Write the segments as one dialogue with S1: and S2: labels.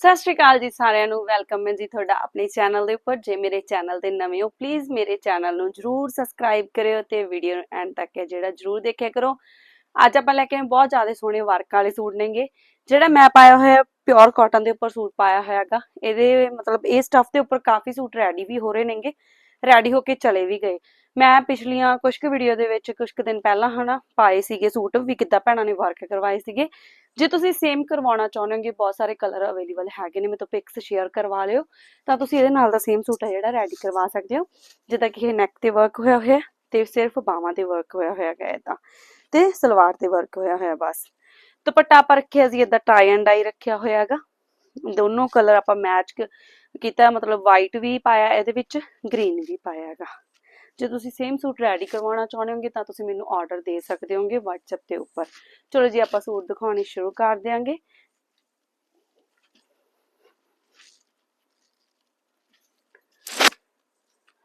S1: ਸਤਿ ਸ਼੍ਰੀ ਅਕਾਲ ਜੀ ਸਾਰਿਆਂ ਨੂੰ, ਵੈਲਕਮ ਹੈ ਜੀ ਤੁਹਾਡਾ ਆਪਣੇ ਚੈਨਲ ਦੇ ਉੱਪਰ। ਜੇ ਮੇਰੇ ਚੈਨਲ ਤੇ ਨਵੇਂ ਹੋ ਪਲੀਜ਼ ਮੇਰੇ ਚੈਨਲ ਨੂੰ ਜਰੂਰ ਸਬਸਕ੍ਰਾਈਬ ਕਰਿਓ ਤੇ ਵੀਡੀਓ ਨੂੰ ਐਂਡ ਤੱਕ ਹੈ ਜਿਹੜਾ ਜਰੂਰ ਦੇਖਿਆ ਕਰੋ। ਅੱਜ ਆਪਾਂ ਲੈ ਕੇ ਆਏ ਬਹੁਤ ਜ਼ਿਆਦਾ ਸੋਹਣੇ ਵਰਕ ਵਾਲੇ ਸੂਟ ਨੇਗੇ, ਜਿਹੜਾ ਮੈਂ ਪਾਇਆ ਹੋਇਆ ਪਿਓਰ ਕਾਟਨ ਦੇ ਉੱਪਰ ਸੂਟ ਪਾਇਆ ਹੋਇਆਗਾ। ਇਹਦੇ ਮਤਲਬ ਇਹ ਸਟਫ ਦੇ ਉੱਪਰ ਕਾਫੀ ਸੂਟ ਰੈਡੀ ਵੀ ਹੋ ਰਹੇ ਨੇਗੇ। ਰੈਡੀ ਹੋ ਕੇ ਚਲੇ ਵੀ ਗਏ। ਮੈਂ ਪਿਛਲੀਆਂ ਕੁਝ ਕੁ ਵੀਡੀਓ ਦੇ ਵਿੱਚ ਕੁਝ ਕੁ ਦਿਨ ਪਹਿਲਾਂ ਹਨਾ ਪਾਏ ਸੀਗੇ ਸੂਟ ਵੀ ਕਿੱਦਾਂ ਭੈਣਾਂ ਨੇ ਵਰਕ ਕਰਵਾਏ ਸੀਗੇ। ਜੇ ਤੁਸੀਂ ਸੇਮ ਕਰਵਾਉਣਾ ਚਾਹੁੰਦੇ ਹੋਗੇ ਬਹੁਤ ਸਾਰੇ ਕਲਰ ਅਵੇਲੇਬਲ ਹੈਗੇ ਨੇ, ਮੇਰੇ ਤੋਂ ਪਿਕਸ ਸ਼ੇਅਰ ਕਰਵਾ ਲਿਓ। ਤਾਂ ਤੁਸੀਂ ਇਹਦੇ ਨਾਲ ਦਾ ਸੇਮ ਸੂਟ ਹੈ ਜਿਹੜਾ ਰੈਡੀ ਕਰਵਾ ਸਕਦੇ ਹੋ। ਜਿੱਦਾਂ ਕਿ ਇਹ ਨੈਕ ਤੇ ਵਰਕ ਹੋਇਆ ਹੋਇਆ ਤੇ ਸਿਰਫ ਬਾਹਾਂ ਤੇ ਵਰਕ ਹੋਇਆ ਹੋਇਆ ਹੈ ਇਦਾਂ ਤੇ ਸਲਵਾਰ ਤੇ ਵਰਕ ਹੋਇਆ ਹੋਇਆ ਬਸ। ਦੁਪੱਟਾ ਆਪਾਂ ਰੱਖਿਆ ਸੀ ਇਦਾਂ ਟਾਈ ਐਂਡ ਡਾਈ ਰੱਖਿਆ ਹੋਇਆ ਹੈਗਾ। ਦੋਨੋਂ ਕਲਰ ਆਪਾਂ ਮੈਚ ਕੀਤਾ, ਮਤਲਬ ਵਾਈਟ ਵੀ ਪਾਇਆ, ਇਹਦੇ ਵਿੱਚ ਗ੍ਰੀਨ ਵੀ ਪਾਇਆ ਹੈਗਾ ਜੇ ਤੁਸੀਂ ਸੇਮ ਸੂਟ ਰੈਡੀ ਕਰਵਾਉਣਾ ਚਾਹੁੰਦੇ ਹੋਗੇ, ਤਾਂ ਤੁਸੀਂ ਮੈਨੂੰ ਆਰਡਰ ਦੇ ਸਕਦੇ ਹੋਗੇ WhatsApp ਦੇ ਉੱਪਰ। ਚਲੋ ਜੀ, ਆਪਾਂ ਸੂਟ ਦਿਖਾਉਣੇ ਸ਼ੁਰੂ ਕਰ ਦਿਆਂਗੇ।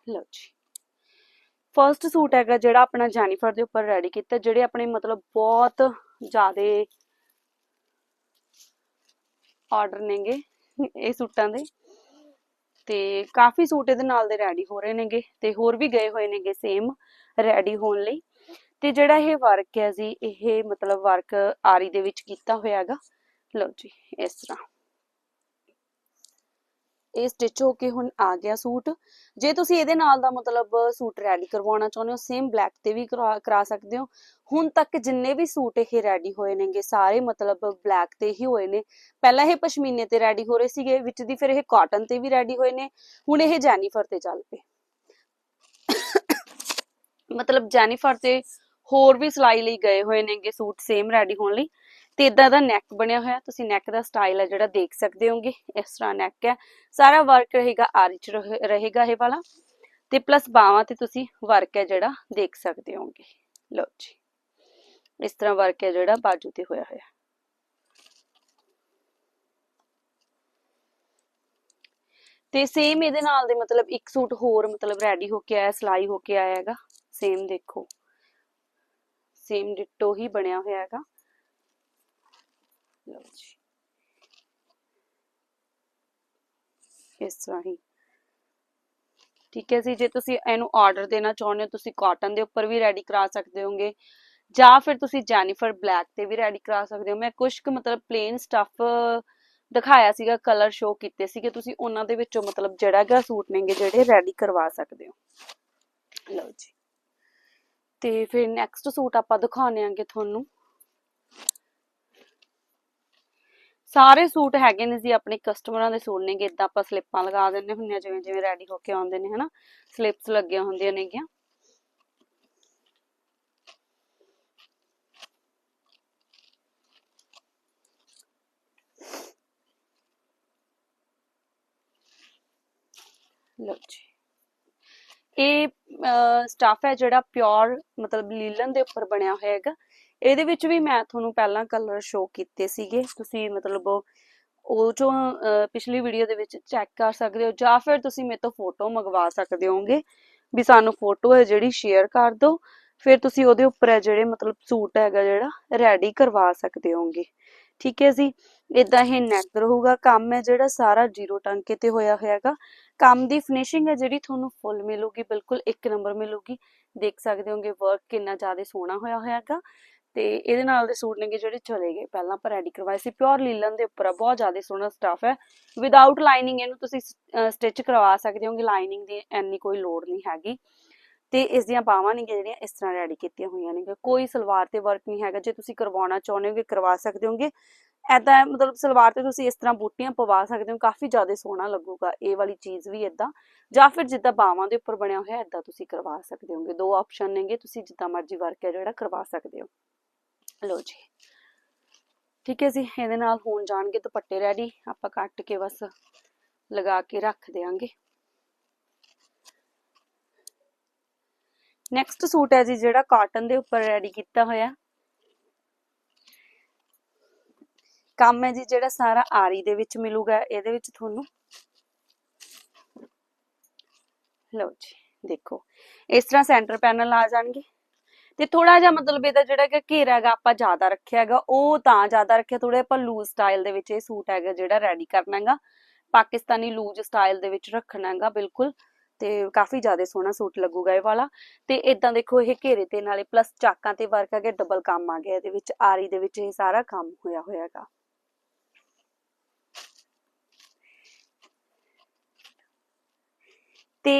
S1: ਲਓ ਜੀ। ਫਰਸਟ ਸੂਟ ਹੈਗਾ ਜਿਹੜਾ ਆਪਣਾ ਜੈਨੀਫਰ ਦੇ ਉੱਪਰ ਰੈਡੀ ਕੀਤਾ, ਜਿਹੜੇ ਆਪਣੇ ਮਤਲਬ ਬਹੁਤ ਜ਼ਿਆਦੇ ਆਰਡਰ ਨੇਗੇ, ਇਹ ਸੂਟਾਂ ਦੇ। ਤੇ ਕਾਫੀ ਸੂਟ ਇਹਦੇ ਨਾਲ ਦੇ ਰੈਡੀ ਹੋ ਰਹੇ ਨੇਗੇ ਤੇ ਹੋਰ ਵੀ ਗਏ ਹੋਏ ਨੇਗੇ ਸੇਮ ਰੈਡੀ ਹੋਣ ਲਈ। ਤੇ ਜਿਹੜਾ ਇਹ ਵਰਕ ਹੈ ਜੀ, ਇਹ ਮਤਲਬ ਵਰਕ ਆਰੀ ਦੇ ਵਿੱਚ ਕੀਤਾ ਹੋਇਆ ਹੈਗਾ। ਲਓ ਜੀ, ਇਸ ਤਰ੍ਹਾਂ। ਇਹ ਸਟਿਚ ਹੋ ਕੇ ਹੁਣ ਆ ਗਿਆ ਸੂਟ। ਜੇ ਤੁਸੀਂ ਇਹਦੇ ਨਾਲ ਦਾ ਮਤਲਬ ਸੂਟ ਰੈਡੀ ਕਰਵਾਉਣਾ ਚਾਹੁੰਦੇ ਹੋ ਸੇਮ ਬਲੈਕ ਤੇ ਵੀ ਕਰਾ ਸਕਦੇ ਹੋ। ਹੁਣ ਤੱਕ ਜਿੰਨੇ ਵੀ ਸੂਟ ਇਹ ਰੈਡੀ ਹੋਏ ਨੇਗੇ, ਸਾਰੇ ਮਤਲਬ ਬਲੈਕ ਤੇ ਹੀ ਹੋਏ ਨੇ। ਪਹਿਲਾਂ ਇਹ ਪਸ਼ਮੀਨੇ ਤੇ ਰੈਡੀ ਹੋ ਰਹੇ ਸੀਗੇ, ਵਿੱਚ ਦੀ ਫਿਰ ਇਹ ਕਾਟਨ ਤੇ ਵੀ ਰੈਡੀ ਹੋਏ ਨੇ। ਹੁਣ ਇਹ ਜੈਨੀਫਰ ਤੇ ਚੱਲ ਪਏ। ਮਤਲਬ ਜੈਨੀਫਰ ਤੇ ਹੋਰ ਵੀ ਸਿਲਾਈ ਲਈ ਗਏ ਹੋਏ ਨੇਗੇ ਸੂਟ ਸੇਮ ਰੈਡੀ ਹੋਣ ਲਈ। ਤੇ ਇਦਾਂ ਦਾ ਨੈਕ ਬਣਿਆ ਹੋਇਆ, ਤੁਸੀਂ ਨੈਕ ਦਾ ਸਟਾਈਲ ਹੈ ਜਿਹੜਾ ਦੇਖ ਸਕਦੇ ਹੋਗੇ, ਇਸ ਤਰ੍ਹਾਂ ਨੈਕ ਹੈ। ਸਾਰਾ ਵਰਕ ਰਹੇਗਾ ਆਰੀ ਰਹੇਗਾ ਇਹ ਵਾਲਾ। ਤੇ ਪਲੱਸ ਬਾਹਾਂ ਤੇ ਤੁਸੀਂ ਵਰਕ ਹੈ ਜਿਹੜਾ ਦੇਖ ਸਕਦੇ ਹੋਗੇ। ਲਓ ਜੀ, ਇਸ ਤਰ੍ਹਾਂ ਵਰਕ ਹੈ ਜਿਹੜਾ ਬਾਜੂ ਤੇ ਹੋਇਆ ਹੋਇਆ। ਤੇ ਸੇਮ ਇਹਦੇ ਨਾਲ ਦੇ ਮਤਲਬ ਇੱਕ ਸੂਟ ਹੋਰ ਮਤਲਬ ਰੈਡੀ ਹੋ ਕੇ ਆਇਆ, ਸਿਲਾਈ ਹੋ ਕੇ ਆਇਆ ਹੈਗਾ। ਸੇਮ ਦੇਖੋ। ਸੇਮ ਡਿਟੋ ਹੀ ਬਣਿਆ ਹੋਇਆ ਹੈਗਾ। ਲਓ ਇਸ ਤਰ੍ਹਾਂ ਹੀ ਠੀਕ ਹੈ ਜੀ, ਜੇ ਤੁਸੀਂ ਇਹਨੂੰ ਆਰਡਰ ਦੇਣਾ ਚਾਹੁੰਦੇ ਹੋ, ਤੁਸੀਂ ਕਾਟਨ ਦੇ ਉੱਪਰ ਵੀ ਰੈਡੀ ਕਰਾ ਸਕਦੇ ਹੋਗੇ, ਜਾਂ ਫਿਰ ਤੁਸੀਂ ਜੈਨੀਫਰ ਬਲੈਕ ਤੇ ਵੀ ਰੈਡੀ ਕਰਾ ਸਕਦੇ ਹੋ। ਮੈਂ ਕੁਝ ਕੁ ਮਤਲਬ ਪਲੇਨ ਸਟਫ ਦਿਖਾਇਆ ਸੀਗਾ ਕਲਰ ਸ਼ੋ ਕੀਤੇ ਸੀਗੇ, ਤੁਸੀਂ ਉਹਨਾਂ ਦੇ ਵਿੱਚੋਂ ਮਤਲਬ ਜਿਹੜਾ ਗਾ ਸੂਟ ਨੇਗੇ, ਜਿਹੜੇ ਰੈਡੀ ਕਰਵਾ ਸਕਦੇ ਹੋ। ਲਓ ਜੀ। ਤੇ ਫਿਰ ਨੈਕਸਟ ਸੂਟ ਆਪਾਂ ਦਿਖਾਉਣੇ ਆਂਗੇ ਤੁਹਾਨੂੰ। ਸਾਰੇ ਸੂਟ ਹੈਗੇ ਨੇ ਜੀ, ਆਪਣੇ ਕਸਟਮਰਾਂ ਦੇ ਸੂਟ ਨੇਗੇ ਇਦਾਂ ਆਪਾਂ ਸਲਿੱਪਾਂ ਲਗਾ ਦਿੰਨੇ ਹੁੰਨੇ ਆ ਜਿਵੇਂ ਜਿਵੇਂ ਰੈਡੀ ਹੋ ਕੇ ਆਉਂਦੇ ਨੇ, ਹਨਾ? ਸਲਿੱਪਸ ਲੱਗੀਆਂ ਹੁੰਦੀਆਂ ਨੇਗੀਆਂ। ਲਓ ਜੀ। ਇਹ ਸਟਾਫ ਹੈ ਜਿਹੜਾ ਪਿਓਰ ਮਤਲਬ ਲੀਲਨ ਦੇ ਉੱਪਰ ਬਣਿਆ ਹੋਇਆ ਹੈਗਾ। ਇਹਦੇ ਵਿੱਚ ਵੀ ਮੈਂ ਤੁਹਾਨੂੰ ਪਹਿਲਾਂ ਕਲਰ ਸ਼ੋ ਕੀਤੇ ਸੀਗੇ। ਤੁਸੀਂ ਮਤਲਬ ਉਹ ਚੋਂ ਪਿਛਲੀ ਵੀਡੀਓ ਦੇ ਵਿੱਚ ਚੈੱਕ ਕਰ ਸਕਦੇ ਹੋ ਜਾਂ ਫਿਰ ਤੁਸੀਂ ਮੇਰੇ ਤੋਂ ਫੋਟੋ ਮੰਗਵਾ ਸਕਦੇ ਹੋਗੇ ਵੀ ਸਾਨੂੰ ਫੋਟੋ ਹੈ ਜਿਹੜੀ ਸ਼ੇਅਰ ਕਰ ਦਿਓ। ਫਿਰ ਤੁਸੀਂ ਉਹਦੇ ਉੱਪਰ ਹੈ ਜਿਹੜੇ ਮਤਲਬ ਸੂਟ ਹੈਗਾ ਜਿਹੜਾ ਰੈਡੀ ਕਰਵਾ ਸਕਦੇ ਹੋਗੇ ਠੀਕ ਹੈ ਜੀ? ਇਦਾਂ ਇਹ ਨੈਕ ਰਹੂਗਾ। ਕੰਮ ਹੈ ਜਿਹੜਾ, ਸਾਰਾ ਜ਼ੀਰੋ ਟਾਂਕੇ ਤੇ ਹੋਇਆ ਹੋਇਆ ਹੈਗਾ ਕੰਮ ਦੀ ਫਿਨਿਸ਼ਿੰਗ ਹੈ ਜਿਹੜੀ, ਤੁਹਾਨੂੰ ਫੁੱਲ ਮਿਲੂਗੀ, ਬਿਲਕੁਲ ਇੱਕ ਨੰਬਰ ਮਿਲੂਗੀ। ਦੇਖ ਸਕਦੇ ਹੋਗੇ ਵਰਕ ਕਿੰਨਾ ਜ਼ਿਆਦਾ ਸੋਹਣਾ ਹੋਇਆ ਹੋਇਆ ਹੈਗਾ ਤੇ ਇਹਦੇ ਨਾਲ ਦੇ ਸੂਟ ਨੇਗੇ ਜਿਹੜੇ ਚਲੇ ਗਏ। ਪਹਿਲਾਂ ਆਪਾਂ ਰੈਡੀ ਕਰਵਾਏ ਸੀ। ਪਿਓਰ ਲੀਲਨ ਦੇ ਉੱਪਰ ਬਹੁਤ ਜ਼ਿਆਦਾ ਸੋਹਣਾ ਸਟਫ ਹੈ। ਵਿਦਆਊਟ ਲਾਈਨਿੰਗ ਇਹਨੂੰ ਤੁਸੀਂ ਸਟਿਚ ਕਰਵਾ ਸਕਦੇ ਹੋਗੇ। ਲਾਈਨਿੰਗ ਦੀ ਇੰਨੀ ਕੋਈ ਲੋੜ ਨਹੀਂ ਹੈਗੀ। ਤੇ ਇਸ ਦੀਆਂ ਬਾਹਾਂ ਨੇ ਜਿਹੜੀਆਂ ਇਸ ਤਰ੍ਹਾਂ ਰੈਡੀ ਕੀਤੀਆਂ ਹੋਈਆਂ ਨੇ ਕੋਈ ਸਲਵਾਰ ਤੇ ਵਰਕ ਨਹੀਂ ਹੈਗਾ। ਜੇ ਤੁਸੀਂ ਕਰਵਾਉਣਾ ਚਾਹੁੰਦੇ ਹੋਗੇ, ਕਰਵਾ ਸਕਦੇ ਹੋਗੇ। ਐਦਾਂ ਮਤਲਬ ਸਲਵਾਰ ਤੇ ਤੁਸੀਂ ਇਸ ਤਰ੍ਹਾਂ ਬੂਟੀਆਂ ਪਵਾ ਸਕਦੇ ਹੋ। ਕਾਫੀ ਜ਼ਿਆਦਾ ਸੋਹਣਾ ਲੱਗੂਗਾ। ਇਹ ਵਾਲੀ ਚੀਜ਼ ਵੀ ਇਦਾਂ ਜਾਂ ਫਿਰ ਜਿੱਦਾਂ ਬਾਹਾਂ ਦੇ ਉੱਪਰ ਬਣਿਆ ਹੋਇਆ ਇਦਾਂ ਤੁਸੀਂ ਕਰਵਾ ਸਕਦੇ ਹੋਗੇ। ਦੋ ਆਪਸ਼ਨ ਨੇਗੇ। ਤੁਸੀਂ ਜਿੱਦਾਂ ਮਰਜ਼ੀ ਵਰਕ ਹੈ ਜਿਹੜਾ, ਕਰਵਾ ਸਕਦੇ ਹੋ। ਲਓ ਜੀ। ਠੀਕ ਹੈ ਜੀ, ਇਹਦੇ ਨਾਲ ਹੋਣ ਜਾਣਗੇ ਦੁਪੱਟੇ ਰੈਡੀ ਆਪਾਂ ਕੱਟ ਕੇ ਬਸ ਲਗਾ ਕੇ ਰੱਖ ਦੇਾਂਗੇ ਨੈਕਸਟ ਸੂਟ ਹੈ ਜੀ, ਜਿਹੜਾ ਕਾਟਨ ਦੇ ਉੱਪਰ ਰੈਡੀ ਕੀਤਾ ਹੋਇਆ। ਕੰਮ ਹੈ ਜੀ, ਜਿਹੜਾ ਸਾਰਾ ਆਰੀ ਦੇ ਵਿੱਚ ਮਿਲੂਗਾ, ਇਹਦੇ ਵਿੱਚ ਤੁਹਾਨੂੰ। ਲਓ ਜੀ, ਦੇਖੋ, ਇਸ ਤਰ੍ਹਾਂ ਸੈਂਟਰ ਪੈਨਲ ਆ ਜਾਣਗੇ। ਤੇ ਥੋੜਾ ਜਿਹਾ ਮਤਲਬ ਇਹਦਾ ਜਿਹੜਾ ਕਿ ਘੇਰਾ ਹੈਗਾ ਆਪਾਂ ਜ਼ਿਆਦਾ ਰੱਖਿਆ ਹੈਗਾ, ਉਹ ਤਾਂ ਜ਼ਿਆਦਾ ਰੱਖਿਆ ਥੋੜਾ ਆਪਾਂ ਲੂਜ਼ ਸਟਾਈਲ ਦੇ ਵਿੱਚ ਇਹ ਸੂਟ ਹੈਗਾ ਜਿਹੜਾ ਰੈਡੀ ਕਰਨਾ ਹੈਗਾ। ਪਾਕਿਸਤਾਨੀ ਲੂਜ਼ ਸਟਾਈਲ ਦੇ ਵਿੱਚ ਰੱਖਣਾ ਹੈਗਾ, ਬਿਲਕੁਲ। ਤੇ ਕਾਫੀ ਜ਼ਿਆਦਾ ਸੋਹਣਾ ਸੂਟ ਲੱਗੂਗਾ ਇਹ ਵਾਲਾ। ਤੇ ਇਦਾਂ ਦੇਖੋ ਇਹ ਘੇਰੇ ਤੇ ਨਾਲੇ ਪਲੱਸ ਚਾਕਾਂ ਤੇ ਵਰਕ ਹੈਗੇ ਡਬਲ ਕੰਮ ਆ ਗਿਆ ਇਹਦੇ ਵਿੱਚ, ਆਰੀ ਦੇ ਵਿੱਚ ਇਹ ਸਾਰਾ ਕੰਮ ਹੋਇਆ ਹੋਇਆ ਤੇ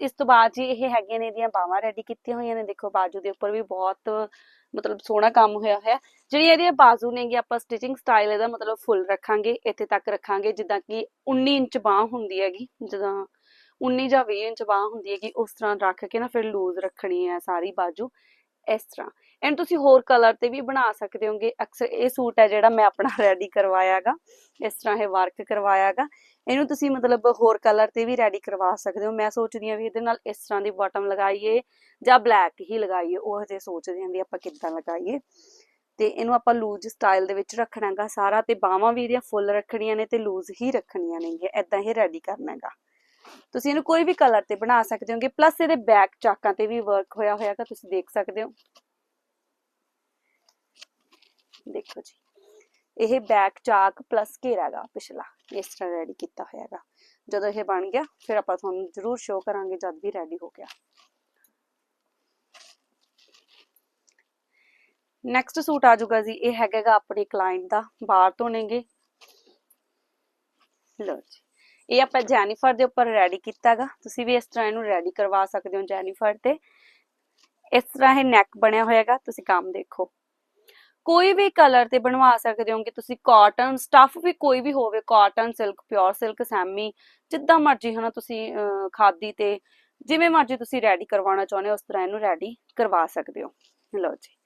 S1: ਇਸ ਤੋਂ ਬਾਅਦ ਜੀ ਇਹ ਹੈਗੀਆਂ ਨੇ ਇਹਦੀਆਂ ਬਾਹਾਂ ਰੈਡੀ ਕੀਤੀਆਂ ਹੋਈਆਂ ਨੇ। ਦੇਖੋ ਬਾਜੂ ਦੇ ਉੱਪਰ ਵੀ ਬਹੁਤ ਮਤਲਬ ਸੋਹਣਾ ਕੰਮ ਹੋਇਆ ਹੋਇਆ। ਜਿਹੜੀ ਇਹਦੀਆਂ ਬਾਜ਼ੂ ਨੇਗੀ ਆਪਾਂ ਸਟਿਚਿੰਗ ਸਟਾਈਲ ਇਹਦਾ ਮਤਲਬ ਫੁੱਲ ਰੱਖਾਂਗੇ, ਇੱਥੇ ਤੱਕ ਰੱਖਾਂਗੇ, ਜਿੱਦਾਂ ਕਿ 19 ਇੰਚ ਬਾਹ ਹੁੰਦੀ ਹੈਗੀ, ਜਿੱਦਾਂ 19 ਜਾਂ 20 ਇੰਚ ਬਾਹ ਹੁੰਦੀ ਹੈਗੀ, ਉਸ ਤਰ੍ਹਾਂ ਰੱਖ ਕੇ ਨਾ ਫਿਰ ਲੂਜ਼ ਰੱਖਣੀ ਹੈ ਸਾਰੀ ਬਾਜੂ। ਇਸ ਤਰ੍ਹਾਂ। ਐਂਡ ਤੁਸੀਂ ਹੋਰ ਕਲਰ ਤੇ ਵੀ ਬਣਾ ਸਕਦੇ ਹੋਗੇ। ਅਕਸਰ ਇਹ ਸੂਟ ਹੈ ਜਿਹੜਾ ਮੈਂ ਆਪਣਾ ਰੈਡੀ ਕਰਵਾਇਆਗਾ। ਇਸ ਤਰ੍ਹਾਂ ਇਹ ਵਰਕ ਕਰਵਾਇਆਗਾ। ਇਹਨੂੰ ਤੁਸੀਂ ਮਤਲਬ ਹੋਰ ਕਲਰ ਤੇ ਵੀ ਰੈਡੀ ਕਰਵਾ ਸਕਦੇ ਹੋ। ਮੈਂ ਸੋਚਦੀ ਹਾਂ ਵੀ ਇਹਦੇ ਨਾਲ ਇਸ ਤਰ੍ਹਾਂ ਦੀ ਬਾਟਮ ਲਗਾਈਏ ਜਾਂ ਬਲੈਕ ਹੀ ਲਗਾਈਏ। ਉਹ ਹਜੇ ਸੋਚਦੇ ਹਾਂ ਵੀ ਆਪਾਂ ਕਿੱਦਾਂ ਲਗਾਈਏ। ਤੇ ਇਹਨੂੰ ਆਪਾਂ ਲੂਜ਼ ਸਟਾਈਲ ਦੇ ਵਿੱਚ ਰੱਖਣਾਗਾ ਸਾਰਾ ਤੇ ਬਾਹਾਂ ਵੀ ਇਹਦੀਆਂ ਫੁੱਲ ਰੱਖਣੀਆਂ ਨੇ ਤੇ ਲੂਜ਼ ਹੀ ਰੱਖਣੀਆਂ ਨੇਗੀਆਂ। ਐਦਾਂ ਹੀ ਰੈਡੀ ਕਰਨਾਗਾ। ਤੁਸੀਂ ਇਹਨੂੰ ਕੋਈ ਵੀ ਕਲਰ ਤੇ ਬਣਾ ਸਕਦੇ ਹੋਗੇ ਪਲੱਸ ਇਹਦੇ ਬੈਕ ਚਾਕਾਂ ਤੇ ਵੀ ਵਰਕ ਹੋਇਆ ਹੋਇਆਗਾ ਤੁਸੀਂ ਦੇਖ ਸਕਦੇ ਹੋ। ਦੇਖੋ ਜੀ, ਇਹ ਬੈਕ ਚਾਕ ਪਲੱਸ ਘੇਰਾਗਾ ਪਿਛਲਾ, ਇਸ ਤਰ੍ਹਾਂ ਰੈਡੀ ਕੀਤਾ ਹੋਇਆਗਾ ਜਦੋਂ ਇਹ ਬਣ ਗਿਆ, ਫਿਰ ਆਪਾਂ ਤੁਹਾਨੂੰ ਜ਼ਰੂਰ ਸ਼ੋਅ ਕਰਾਂਗੇ ਜਦ ਵੀ ਰੈਡੀ ਹੋ ਗਿਆ। ਨੈਕਸਟ ਸੂਟ ਆ ਜਾਊਗਾ ਜੀ, ਇਹ ਹੈਗਾਗਾ ਆਪਣੇ ਕਲਾਇੰਟ ਦਾ, ਬਾਹਰ ਤੋਂ ਨੇਗੇ। ਲਓ ਜੀ। ਇਹ ਆਪਾਂ ਜੈਨੀਫਰ ਦੇ ਉੱਪਰ ਰੈਡੀ ਕੀਤਾਗਾ। ਤੁਸੀਂ ਵੀ ਇਸ ਤਰ੍ਹਾਂ ਇਹਨੂੰ ਰੈਡੀ ਕਰਵਾ ਸਕਦੇ ਹੋ ਜੈਨੀਫਰ ਤੇ। ਇਸ ਤਰ੍ਹਾਂ ਇਹ ਨੈਕ ਬਣਿਆ ਹੋਇਆਗਾ ਤੁਸੀਂ ਕੰਮ ਦੇਖੋ। ਕੋਈ ਵੀ ਕਲਰ ਤੇ ਬਣਵਾ ਸਕਦੇ ਹੋਗੇ ਤੁਸੀਂ ਕਾਟਨ ਸਟਫ ਵੀ ਕੋਈ ਵੀ ਹੋਵੇ cotton silk pure silk semi ਜਿੱਦਾਂ ਮਰਜ਼ੀ ਹਨਾ ਤੁਸੀਂ ਅਹ, ਖਾਦੀ ਤੇ ਜਿਵੇਂ ਮਰਜ਼ੀ ਤੁਸੀਂ ਰੈਡੀ ਕਰਵਾਉਣਾ ਚਾਹੁੰਦੇ ਹੋ ਉਸ ਤਰ੍ਹਾਂ ਇਹਨੂੰ ਰੈਡੀ ਕਰਵਾ ਸਕਦੇ ਹੋ। ਲਓ ਜੀ।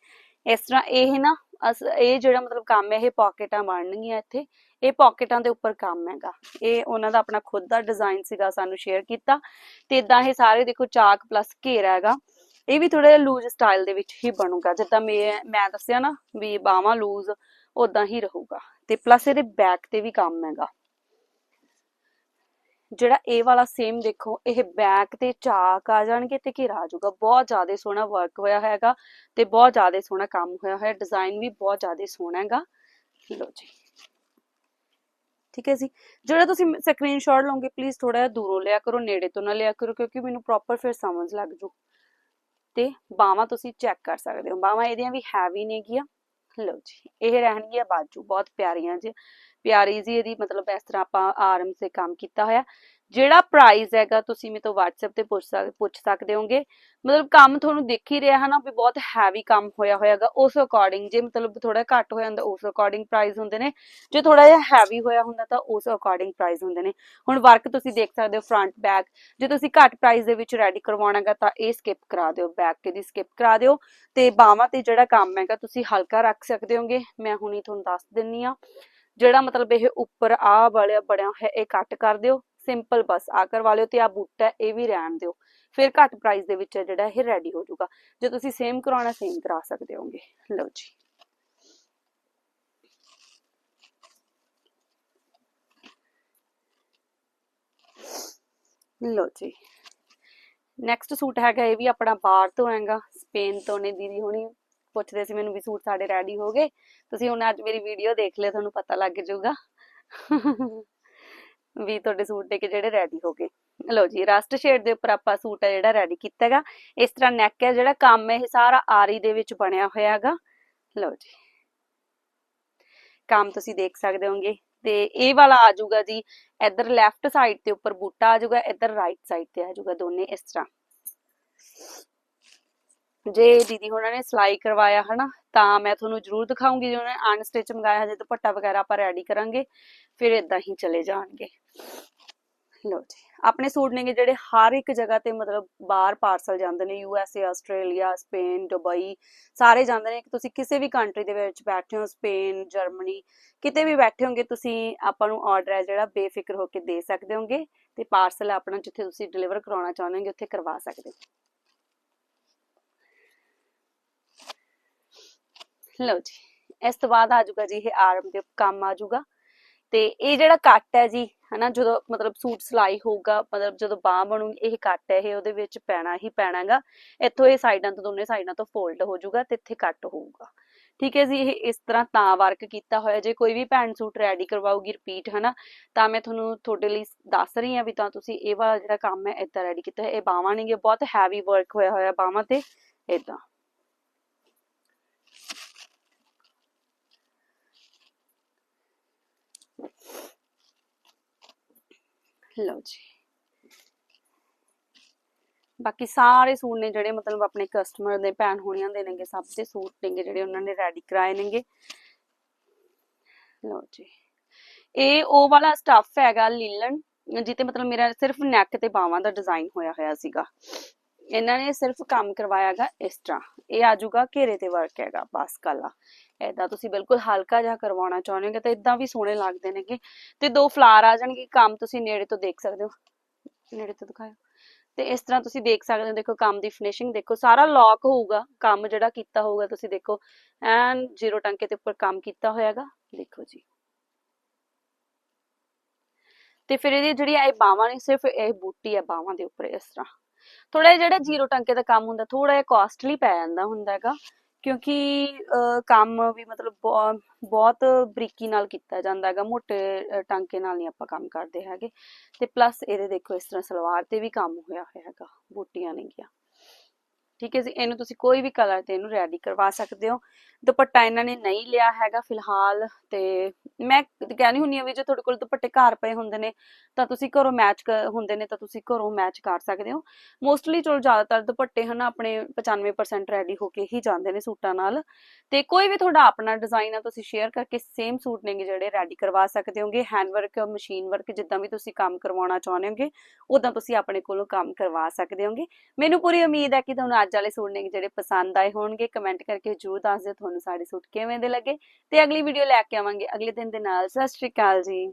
S1: ਇਸ ਤਰ੍ਹਾਂ ਇਹ ਨਾ ਅਸ- ਇਹ ਜਿਹੜਾ ਮਤਲਬ ਕੰਮ ਹੈ ਇਹ ਪਾਕੇਟਾਂ ਬਣਨਗੀਆਂ ਇੱਥੇ। ਇਹ ਪਾਕੇਟਾਂ ਦੇ ਉੱਪਰ ਕੰਮ ਹੈਗਾ। ਇਹ ਉਹਨਾਂ ਦਾ ਆਪਣਾ ਖੁਦ ਦਾ ਡਿਜ਼ਾਈਨ ਸੀਗਾ, ਸਾਨੂੰ ਸ਼ੇਅਰ ਕੀਤਾ। ਤੇ ਇਦਾਂ ਇਹ ਸਾਰੇ ਦੇਖੋ ਚਾਕ ਪਲੱਸ ਘੇਰਾ ਹੈਗਾ। ਇਹ ਵੀ ਥੋੜਾ ਜਿਹਾ ਲੂਜ਼ ਸਟਾਈਲ ਦੇ ਵਿੱਚ ਹੀ ਬਣੂਗਾ। ਜਿੱਦਾਂ ਮੈਂ ਮੈਂ ਦੱਸਿਆ ਨਾ ਵੀ ਬਾਹਾਂ ਲੂਜ਼ ਉਦਾਂ ਹੀ ਰਹੂਗਾ। ਤੇ ਪਲੱਸ ਇਹਦੇ ਬੈਕ ਤੇ ਵੀ ਕੰਮ ਹੈਗਾ। ਜਿਹੜਾ ਇਹ ਵਾਲਾ ਸੇਮ ਦੇਖੋ, ਇਹ ਬੈਕ ਤੇ ਚਾਕ ਆ ਜਾਣਗੇ ਤੇ ਘੇਰਾ ਆ ਜਾਊਗਾ। ਬਹੁਤ ਜ਼ਿਆਦਾ ਸੋਹਣਾ ਵਰਕ ਹੋਇਆ ਹੈਗਾ ਤੇ ਬਹੁਤ ਜ਼ਿਆਦਾ ਸੋਹਣਾ ਕੰਮ ਹੋਇਆ ਹੋਇਆ। ਡਿਜ਼ਾਈਨ ਵੀ ਬਹੁਤ ਜ਼ਿਆਦਾ ਸੋਹਣਾ ਹੈਗਾ। ਲੋ ਜੀ। ਠੀਕ ਹੈ ਜੀ। ਜਿਹੜਾ ਤੁਸੀਂ ਸਕਰੀਨਸ਼ਾਟ ਲਓਗੇ ਪਲੀਜ਼ ਥੋੜਾ ਜਿਹਾ ਦੂਰੋਂ ਲਿਆ ਕਰੋ, ਨੇੜੇ ਤੋਂ ਨਾ ਲਿਆ ਕਰੋ, ਕਿਉਂਕਿ ਮੈਨੂੰ ਪ੍ਰੋਪਰ ਫਿਰ ਸਮਝ ਲੱਗ ਜੂ। ਤੇ ਬਾਹਾਂ ਤੁਸੀਂ ਚੈੱਕ ਕਰ ਸਕਦੇ ਹੋ। ਬਾਹਾਂ ਇਹਦੀਆਂ ਵੀ ਹੈਵੀ ਨੇਗੀਆਂ। ਲਓ ਜੀ, ਇਹ ਰਹਿਣਗੀਆਂ ਬਾਜੂ। ਬਹੁਤ ਪਿਆਰੀਆਂ ਜੀ। ਪਿਆਰੀ ਜੀ ਇਹਦੀ ਮਤਲਬ ਇਸ ਤਰ੍ਹਾਂ ਆਪਾਂ ਆਰਮ ਸੇ ਕੰਮ ਕੀਤਾ ਹੋਇਆ। ਜਿਹੜਾ ਪ੍ਰਾਈਸ ਹੈਗਾ ਤੁਸੀਂ ਮੇਰੇ ਤੋਂ WhatsApp ਤੇ ਪੁੱਛ ਸਕ, ਪੁੱਛ ਸਕਦੇ ਹੋਗੇ। ਮਤਲਬ ਕੰਮ ਤੁਹਾਨੂੰ ਦਿਖ ਹੀ ਰਿਹਾ ਹੈ ਨਾ ਵੀ ਬਹੁਤ ਹੈਵੀ ਕੰਮ ਹੋਇਆ ਹੋਇਆਗਾ ਉਸ ਅਕੋਰਡਿੰਗ ਜੇ ਮਤਲਬ ਥੋੜਾ ਘੱਟ ਹੋ ਜਾਂਦਾ ਉਸ ਅਕੋਰਡਿੰਗ ਪ੍ਰਾਈਸ ਹੁੰਦੇ ਨੇ। ਜੇ ਥੋੜਾ ਜਿਹਾ ਹੈਵੀ ਹੋਇਆ ਹੁੰਦਾ ਤਾਂ ਉਸ ਅਕੋਰਡਿੰਗ ਪ੍ਰਾਈਸ ਹੁੰਦੇ ਨੇ। ਹੁਣ ਵਰਕ ਤੁਸੀਂ ਦੇਖ ਸਕਦੇ ਹੋ ਫਰੰਟ ਬੈਕ ਜੇ ਤੁਸੀਂ ਘੱਟ ਪ੍ਰਾਈਸ ਦੇ ਵਿੱਚ ਰੈਡੀ ਕਰਵਾਉਣਾਗਾ ਤਾਂ ਇਹ ਸਕਿਪ ਕਰਾ ਦਿਓ ਬੈਕ ਤੇ ਦੀ ਸਕਿਪ ਕਰਾ ਦਿਓ। ਤੇ ਬਾਹਾਂ ਤੇ ਜਿਹੜਾ ਕੰਮ ਹੈਗਾ ਤੁਸੀਂ ਹਲਕਾ ਰੱਖ ਸਕਦੇ ਹੋਗੇ। ਮੈਂ ਹੁਣੀ ਤੁਹਾਨੂੰ ਦੱਸ ਦਿੰਨੀ ਆ ਜਿਹੜਾ ਮਤਲਬ ਇਹ ਉੱਪਰ ਆ ਵਾਲਿਆ ਬਣਿਆ ਹੋਇਆ, ਇਹ ਕੱਟ ਕਰ ਦਿਓ। ਸਿੰਪਲ ਬਸ ਆ ਕਰਵਾ ਲਿਓ ਤੇ ਆ ਬੂਟਾ, ਇਹ ਵੀ ਰਹਿਣ ਦਿਓ। ਫਿਰ ਘੱਟ ਪ੍ਰਾਈਸ ਦੇ ਵਿੱਚ ਜਿਹੜਾ ਇਹ ਰੈਡੀ ਹੋ ਜਾਊਗਾ। ਜੇ ਤੁਸੀਂ ਸੇਮ ਕਰਾਉਣਾ ਸੇਮ ਕਰਾ ਸਕਦੇ ਹੋਗੇ। ਲਓ ਜੀ। ਲਓ ਜੀ। ਨੈਕਸਟ ਸੂਟ ਹੈਗਾ ਇਹ ਵੀ ਆਪਣਾ ਬਾਹਰ ਤੋਂ ਹੈਗਾ। ਸਪੇਨ ਤੋਂ ਨੇ ਦੀਦੀ ਹੁਣੀ ਪੁੱਛਦੇ ਸੀ ਮੈਨੂੰ ਵੀ ਸੂਟ ਸਾਡੇ ਰੈਡੀ ਹੋ ਗਏ। ਤੁਸੀਂ ਹੁਣ ਅੱਜ ਮੇਰੀ ਵੀਡੀਓ ਦੇਖ ਲਿਓ, ਤੁਹਾਨੂੰ ਪਤਾ ਲੱਗ ਜਾਊਗਾ। ਵੀ ਤੁਹਾਡੇ ਸੂਟ ਦੇ ਕੇ ਜਿਹੜੇ ਰੈਡੀ ਹੋ ਗਏ। ਲਓ ਜੀ ਰਸਟ ਸ਼ੇਡ ਦੇ ਉੱਪਰ ਆਪਾਂ ਸੂਟ ਹੈ ਜਿਹੜਾ ਰੈਡੀ ਕੀਤਾ ਹੈਗਾ। ਇਸ ਤਰ੍ਹਾਂ ਨੈਕ ਹੈ ਜਿਹੜਾ ਕੰਮ ਇਹ ਸਾਰਾ ਆਰੀ ਦੇ ਵਿੱਚ ਬਣਿਆ ਹੋਇਆ ਹੈਗਾ। ਲਓ ਜੀ। ਕੰਮ ਤੁਸੀਂ ਦੇਖ ਸਕਦੇ ਹੋਗੇ ਤੇ ਇਹ ਵਾਲਾ ਆ ਜਾਊਗਾ ਜੀ, ਇੱਧਰ ਲੈਫਟ ਸਾਈਡ ਤੇ ਉੱਪਰ ਬੂਟਾ ਆ ਜਾਊਗਾ, ਇੱਧਰ ਰਾਈਟ ਸਾਈਡ ਤੇ ਆ ਜਾਊਗਾ ਦੋਨੇ ਇਸ ਤਰ੍ਹਾਂ। ਜੇ ਦੀਦੀ ਹੋਣਾ ਨੇ ਸਿਲਾਈ ਕਰਵਾਇਆ ਹਨਾ, ਤਾਂ ਮੈਂ ਤੁਹਾਨੂੰ ਜ਼ਰੂਰ ਦਿਖਾਉਂਗੀ। ਜੇ ਉਹਨੇ ਅਨਸਟਿਚ ਮੰਗਾਇਆ ਹਜੇ ਦੁਪੱਟਾ ਵਗੈਰਾ ਆਪਾਂ ਰੈਡੀ ਕਰਾਂਗੇ, ਫਿਰ ਇਦਾਂ ਹੀ ਚਲੇ ਜਾਣਗੇ। ਲੋ ਜੀ, ਆਪਣੇ ਸੂਟ ਨੇਗੇ ਜਿਹੜੇ ਹਰ ਇੱਕ ਜਗ੍ਹਾ ਤੇ ਮਤਲਬ ਬਾਹਰ ਪਾਰਸਲ ਜਾਂਦੇ ਨੇ U S A Australia Spain Dubai ਸਾਰੇ ਜਾਂਦੇ ਨੇ। ਕਿ ਤੁਸੀਂ ਕਿਸੇ ਵੀ ਕੰਟਰੀ ਦੇ ਵਿੱਚ ਬੈਠੇ ਹੋ ਸਪੇਨ ਜਰਮਨੀ ਕਿਤੇ ਵੀ ਬੈਠੇ ਹੋਗੇ, ਤੁਸੀਂ ਆਪਾਂ ਨੂੰ ਆਰਡਰ ਹੈ ਜਿਹੜਾ ਬੇਫਿਕਰ ਹੋ ਕੇ ਦੇ ਸਕਦੇ ਹੋਗੇ ਤੇ ਪਾਰਸਲ ਆਪਣਾ ਜਿੱਥੇ ਤੁਸੀਂ ਡਿਲੀਵਰ ਕਰਾਉਣਾ ਚਾਹੁੰਦੇ ਹੋਗੇ, ਉੱਥੇ ਕਰਵਾ ਸਕਦੇ ਹੋ। ਲਓ ਜੀ, ਇਸ ਤੋਂ ਬਾਅਦ ਆ ਜਾਊਗਾ ਜੀ, ਇਹ ਆਰਮ ਦੇ ਕੰਮ ਆ ਜਾਊਗਾ। ਤੇ ਇਹ ਜਿਹੜਾ ਕੱਟ ਹੈ ਜੀ ਹਨਾ, ਜਦੋਂ ਮਤਲਬ ਸੂਟ ਸਿਲਾਈ ਹੋਊਗਾ, ਮਤਲਬ ਜਦੋਂ ਬਾਹ ਬਣੂਗੀ ਇਹ ਕੱਟ ਹੈ ਇਹ ਉਹਦੇ ਵਿੱਚ ਪੈਣਾ ਹੀ ਪੈਣਾਗਾ। ਇੱਥੋਂ ਇਹ ਸਾਈਡਾਂ ਤੋਂ, ਦੋਨੇ ਸਾਈਡਾਂ ਤੋਂ ਫੋਲਡ ਹੋ ਜਾਊਗਾ ਤੇ ਇੱਥੇ ਕੱਟ ਹੋਊਗਾ। ਠੀਕ ਹੈ ਜੀ, ਇਹ ਇਸ ਤਰ੍ਹਾਂ ਤਾਂ ਵਰਕ ਕੀਤਾ ਹੋਇਆ। ਜੇ ਕੋਈ ਵੀ ਭੈਣ ਸੂਟ ਰੈਡੀ ਕਰਵਾਉਗੀ ਰਿਪੀਟ ਹਨਾ, ਤਾਂ ਮੈਂ ਤੁਹਾਨੂੰ ਤੁਹਾਡੇ ਲਈ ਦੱਸ ਰਹੀ ਹਾਂ ਵੀ ਤਾਂ ਤੁਸੀਂ ਇਹ ਵਾਲਾ ਜਿਹੜਾ ਕੰਮ ਹੈ ਇਦਾਂ ਰੈਡੀ ਕੀਤਾ ਹੈ ਇਹ ਬਾਹਾਂ ਨੇਗੇ ਬਹੁਤ ਹੈਵੀ ਵਰਕ ਹੋਇਆ ਹੋਇਆ ਬਾਹਾਂ ਤੇ ਇਦਾਂ ਲਓ ਜੀ। ਬਾਕੀ ਸਾਰੇ ਸੂਟ ਨੇ ਜਿਹੜੇ ਮਤਲਬ ਆਪਣੇ ਕਸਟਮਰ ਦੇ ਭੈਣ ਹੋਣੀਆਂ ਦੇ ਨੇਗੇ, ਸਭ ਦੇ ਸੂਟ ਨੇਗੇ ਜਿਹੜੇ ਉਹਨਾਂ ਨੇ ਰੈਡੀ ਕਰਾਏ ਨੇਗੇ। ਲਓ ਜੀ। ਇਹ ਉਹ ਵਾਲਾ ਸਟੱਫ ਹੈਗਾ ਲੀਲਨ ਜਿੱਤੇ ਮਤਲਬ ਮੇਰਾ ਸਿਰਫ ਨੈਕ ਤੇ ਬਾਹਾਂ ਦਾ ਡਿਜ਼ਾਈਨ ਹੋਇਆ ਹੋਇਆ ਸੀਗਾ। ਇਹਨਾਂ ਨੇ ਸਿਰਫ ਕੰਮ ਕਰਵਾਇਆਗਾ ਇਸ ਤਰ੍ਹਾਂ। ਇਹ ਆਜੂਗਾ ਘੇਰੇ ਤੇ ਵਰਕ ਹੈਗਾ, ਬਸ ਕਾਲਾ ਏਦਾਂ ਤੁਸੀਂ ਬਿਲਕੁਲ ਹਲਕਾ ਜਿਹਾ ਕਰਵਾਉਣਾ ਚਾਹੁੰਦੇ ਹੋ ਤਾਂ ਇਦਾਂ ਵੀ ਸੋਹਣੇ ਲੱਗਦੇ ਨੇਗੇ। ਤੇ ਦੋ ਫਲਾਰ ਆ ਜਾਣਗੇ, ਕੰਮ ਤੁਸੀਂ ਨੇੜੇ ਤੋਂ ਦੇਖ ਸਕਦੇ ਹੋ। ਨੇੜੇ ਤੋਂ ਦਿਖਾਓ ਤੇ ਇਸ ਤਰ੍ਹਾਂ ਤੁਸੀਂ ਦੇਖ ਸਕਦੇ ਹੋ, ਦੇਖੋ ਕੰਮ ਦੀ ਫਿਨਿਸ਼ਿੰਗ ਦੇਖੋ ਸਾਰਾ ਲੌਕ ਹੋਊਗਾ, ਕੰਮ ਜਿਹੜਾ ਕੀਤਾ ਹੋਊਗਾ ਤੁਸੀਂ ਦੇਖੋ। ਐਨ ਜ਼ੀਰੋ ਟੰਕੇ ਦੇ ਉੱਪਰ ਕੰਮ ਕੀਤਾ ਹੋਇਆਗਾ, ਦੇਖੋ ਜੀ। ਤੇ ਫਿਰ ਇਹਦੀ ਜਿਹੜੀ ਇਹ ਬਾਹਾਂ ਨੇ, ਸਿਰਫ ਇਹ ਬੂਟੀ ਹੈ ਬਾਹਾਂ ਦੇ ਉੱਪਰ ਇਸ ਤਰ੍ਹਾਂ। ਥੋੜਾ ਜਿਹੜਾ ਜ਼ੀਰੋ ਟੰਕੇ ਦਾ ਕੰਮ ਹੁੰਦਾ ਥੋੜਾ ਜਿਹਾ ਕਾਸਟਲੀ ਪੈ ਜਾਂਦਾ ਹੁੰਦਾ ਹੈਗਾ, ਕਿਉਂਕਿ ਕੰਮ ਵੀ ਮਤਲਬ ਬਹੁਤ ਬਰੀਕੀ ਨਾਲ ਕੀਤਾ ਜਾਂਦਾ ਹੈਗਾ, ਮੋਟੇ ਟਾਂਕੇ ਨਾਲ ਨਹੀਂ ਆਪਾਂ ਕੰਮ ਕਰਦੇ ਹੈਗੇ। ਤੇ ਪਲੱਸ ਇਹਦੇ ਦੇਖੋ, ਇਸ ਤਰ੍ਹਾਂ ਸਲਵਾਰ ਤੇ ਵੀ ਕੰਮ ਹੋਇਆ ਹੋਇਆ ਹੈਗਾ, ਬੂਟੀਆਂ ਨੇਗੀਆਂ। ਠੀਕ ਹੈ ਜੀ, ਇਹਨੂੰ ਤੁਸੀਂ ਕੋਈ ਵੀ ਕਲਰ ਤੇ ਇਹਨੂੰ ਰੈਡੀ ਕਰਵਾ ਸਕਦੇ ਹੋ। ਦੁਪੱਟਾ ਇਹਨਾਂ ਨੇ ਨਹੀਂ ਲਿਆ ਹੈਗਾ ਫਿਲਹਾਲ ਤੇ ਮੈਂ ਕਹਿੰਦੀ ਹੁੰਨੀ ਆ ਵੀ ਜੇ ਤੁਹਾਡੇ ਕੋਲ ਦੁਪੱਟੇ ਘਰ ਪਏ ਹੁੰਦੇ ਨੇ, ਤਾਂ ਤੁਸੀਂ ਘਰੋਂ ਮੈਚ ਹੁੰਦੇ ਨੇ ਤਾਂ ਤੁਸੀਂ ਘਰੋਂ ਮੈਚ ਕਰ ਸਕਦੇ ਹੋ। ਮੋਸਟਲੀ ਚਲੋ ਜ਼ਿਆਦਾਤਰ ਦੁਪੱਟੇ ਹਨ ਆਪਣੇ 95% ਰੈਡੀ ਹੋ ਕੇ ਹੀ ਜਾਂਦੇ ਨੇ ਸੂਟਾਂ ਨਾਲ। ਤੇ ਕੋਈ ਵੀ ਤੁਹਾਡਾ ਆਪਣਾ ਡਿਜ਼ਾਈਨ ਆ, ਤੁਸੀਂ ਸ਼ੇਅਰ ਕਰਕੇ ਸੇਮ ਸੂਟ ਨੇਗੇ ਜਿਹੜੇ ਰੈਡੀ ਕਰਵਾ ਸਕਦੇ ਹੋਗੇ। ਹੈਂਡ ਵਰਕ ਮਸ਼ੀਨ ਵਰਕ ਜਿੱਦਾਂ ਵੀ ਤੁਸੀਂ ਕੰਮ ਕਰਵਾਉਣਾ ਚਾਹੁੰਦੇ ਹੋਗੇ ਉਦਾਂ ਤੁਸੀਂ ਆਪਣੇ ਕੋਲੋਂ ਕੰਮ ਕਰਵਾ ਸਕਦੇ ਹੋਗੇ। ਮੈਨੂੰ ਪੂਰੀ ਉਮੀਦ ਹੈ ਕਿ ਤੁਹਾਨੂੰ ਅੱਜ ਵਾਲੇ ਸੂਟ ਨੇ ਜਿਹੜੇ ਪਸੰਦ ਆਏ ਹੋਣਗੇ ਕਮੈਂਟ ਕਰਕੇ ਜਰੂਰ ਦੱਸ ਦਿਓ ਤੁਹਾਨੂੰ ਸਾਡੇ ਸੂਟ ਕਿਵੇਂ ਦੇ ਲੱਗੇ ਤੇ ਅਗਲੀ ਵੀਡੀਓ ਲੈ ਕੇ ਆਵਾਂਗੇ। ਅਗਲੇ ਦਿਨ ਦੇ ਨਾਲ, ਸਤਿ ਸ਼੍ਰੀ ਅਕਾਲ ਜੀ।